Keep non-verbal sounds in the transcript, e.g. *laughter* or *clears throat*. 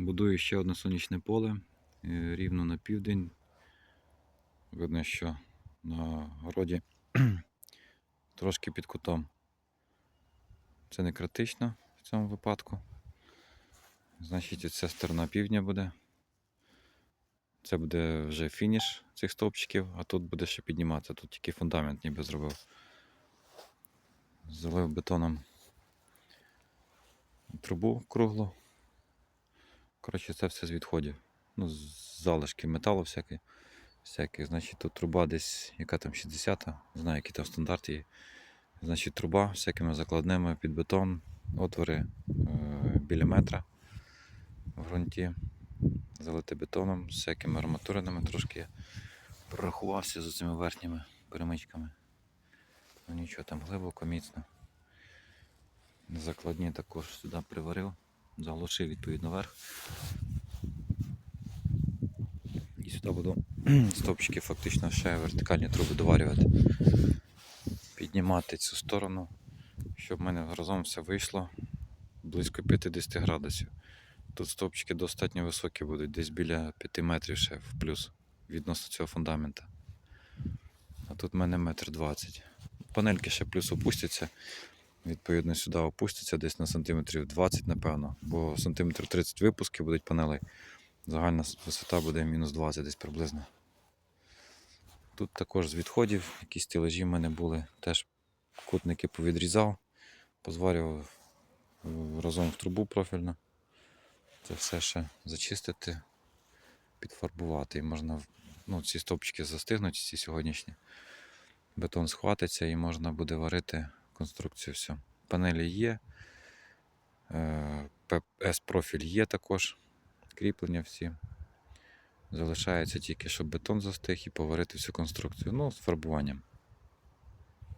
Будую ще одне сонячне поле е, рівно на південь. Видно, що на городі *clears throat* трошки під кутом. Це не критично в цьому випадку. Значить, ця сторона півдня буде. Це буде вже фініш цих стовпчиків, а тут буде ще підніматися. Тут тільки фундамент ніби зробив. Залив бетоном трубу круглу. Коротше, це все з відходів. Ну, з залишки металу всякі. всякі. Значить, тут труба десь, яка там 60, не знаю, який там стандарт є. Значить, труба всякими закладними під бетон, отвори е, біля метра в ґрунті. Залити бетоном, з всякими арматуринами трошки прорахувався з цими верхніми перемичками. Ну нічого, там глибоко, міцно. Закладні також сюди приварив, заглушив відповідно верх. І сюди буду *clears throat* стовпчики фактично ще вертикальні труби доварювати. Піднімати цю сторону, щоб в мене разом все вийшло близько 50 градусів. Тут стовпчики достатньо високі будуть, десь біля 5 метрів ще в плюс відносно цього фундамента. А тут в мене метр двадцять. Панельки ще плюс опустяться. Відповідно, сюди опустяться десь на сантиметрів 20, напевно, бо сантиметрів 30 випусків будуть панелей. Загальна висота буде мінус 20 десь приблизно. Тут також з відходів, якісь стележі в мене були, теж кутники повідрізав, позварював разом в трубу профільно. Це все ще зачистити, підфарбувати. І можна, ну, ці стовпчики застигнуть, ці сьогоднішні. Бетон схватиться і можна буде варити конструкцію все. Панелі є. С-профіль є також. Кріплення всі. Залишається тільки, щоб бетон застиг і поварити всю конструкцію. Ну, з фарбуванням.